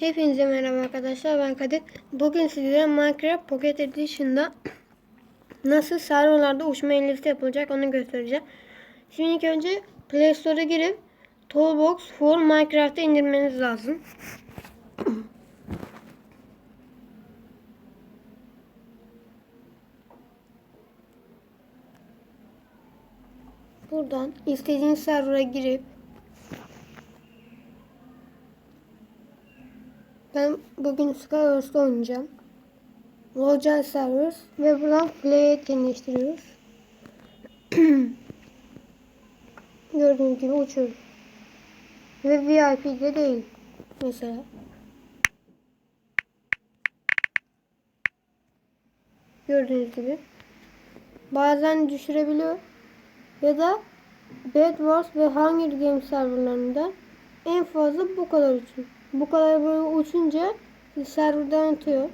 Hepinize merhaba arkadaşlar ben Kadir. Bugün sizlere Minecraft Pocket Edition'da nasıl serverlarda uçma liste yapılacak onu göstereceğim. Şimdi ilk önce Play Store'a girip Toolbox for Minecraft'ı indirmeniz lazım. Buradan istediğiniz server'a girip Ben bugün Skywars'ta oynayacağım. Local Servers ve buradan play etkinleştiriyoruz. Gördüğünüz gibi uçuyoruz. Ve VIP'de değil. Mesela. Gördüğünüz gibi. Bazen düşürebiliyor. Ya da Bed Wars ve Hunger Games serverlarında en fazla bu kadar uçuyor. Bu kadar böyle uçunca serverden atıyor.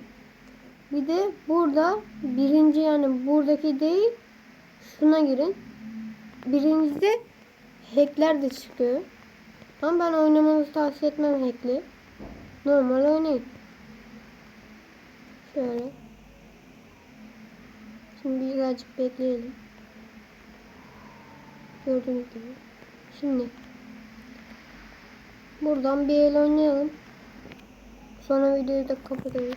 Bir de burada birinci yani buradaki değil şuna girin. Birincide hackler de çıkıyor. Ama ben oynamanızı tavsiye etmem hackli. Normal oynayın. Şöyle. Şimdi birazcık bekleyelim. Gördüğünüz gibi. Şimdi buradan bir el oynayalım. Sonra videoyu da kapatırız.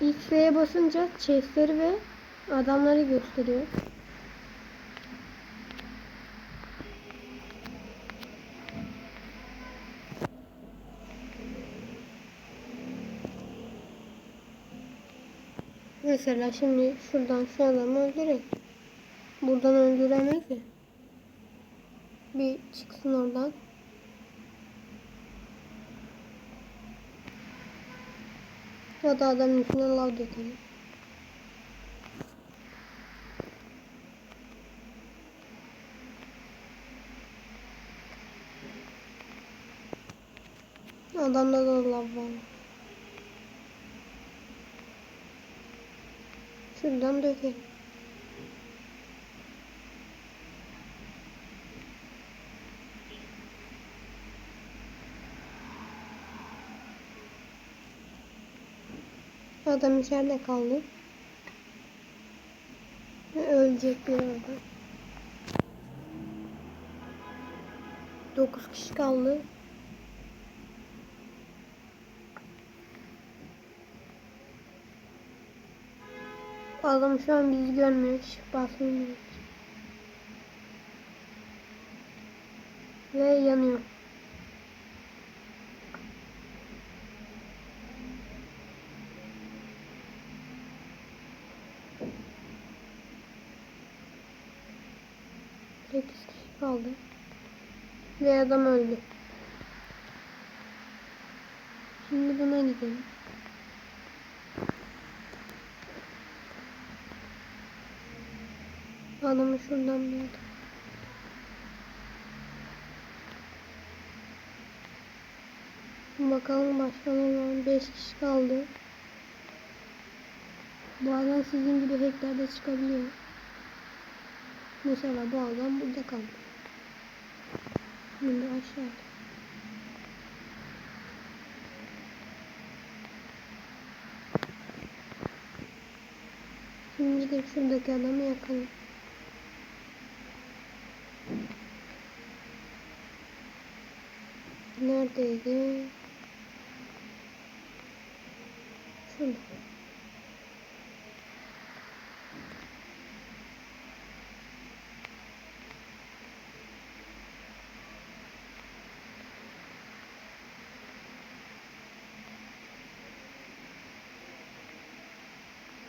X'ye basınca chestleri ve adamları gösteriyor. Mesela şimdi şuradan şu adamı öldürek. Buradan öldüremeyiz ya. Bir çıksın oradan. Ya da adamın üstüne lav dökelim. Adamda da lav var. Şuradan dökelim. Adam içeride kaldı. Ölecek bir orada. 9 kişi kaldı. Adam şu an bizi görmüyor. Şık basmıyor. Ve yanıyor. Sekiz kişi kaldı. Ve adam öldü. Şimdi buna gidelim. Adamı şuradan bir Bakalım başka ne var? 5 kişi kaldı. Bazen sizin gibi hackler çıkabiliyor. Mesela bu adam burada kaldı. Şimdi aşağıda. Şimdi de şuradaki adamı yakalım. Neredeydi? Şurada.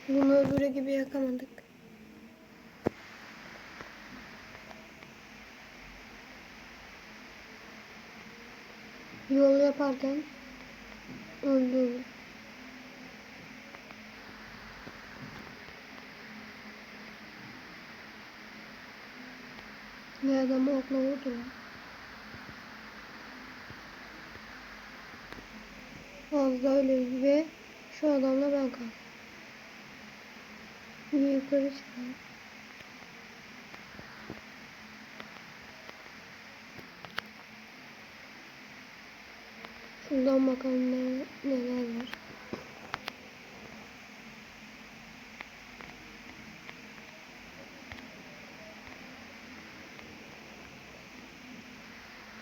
Bunu öbürü gibi yakamadık. Yaparken öldü. Ve adamı okla vurdular. Az da öyle ve şu adamla ben kaldım. Yukarı çıkalım. Şuradan bakalım ne, neler var.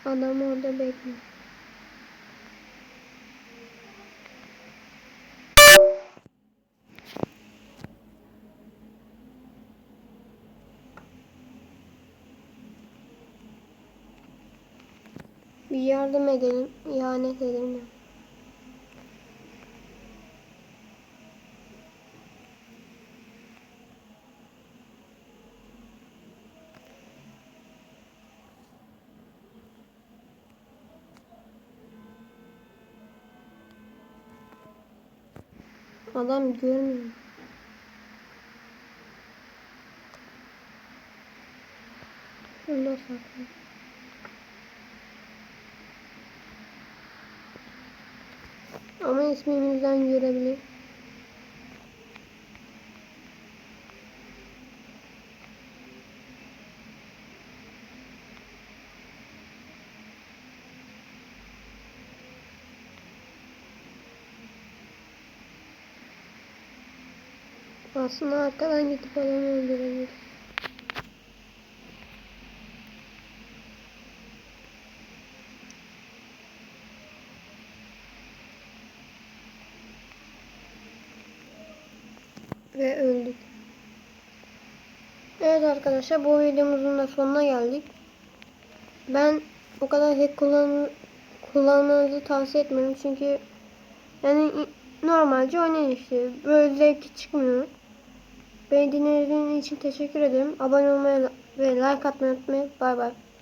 Adam orada bekliyor. Bir yardım edelim. ihanet edelim. Adam görmüyor. Şurada saklı. Ama ismimizden görebilir. Aslında arkadan gidip adamı öldürebiliriz. Ve öldük. Evet arkadaşlar bu videomuzun da sonuna geldik. Ben o kadar hack kullan kullanmanızı tavsiye etmiyorum çünkü yani normalce oynayın işte. Böyle zevki çıkmıyor. Beni dinlediğiniz için teşekkür ederim. Abone olmayı ve like atmayı unutmayın. Bay bay.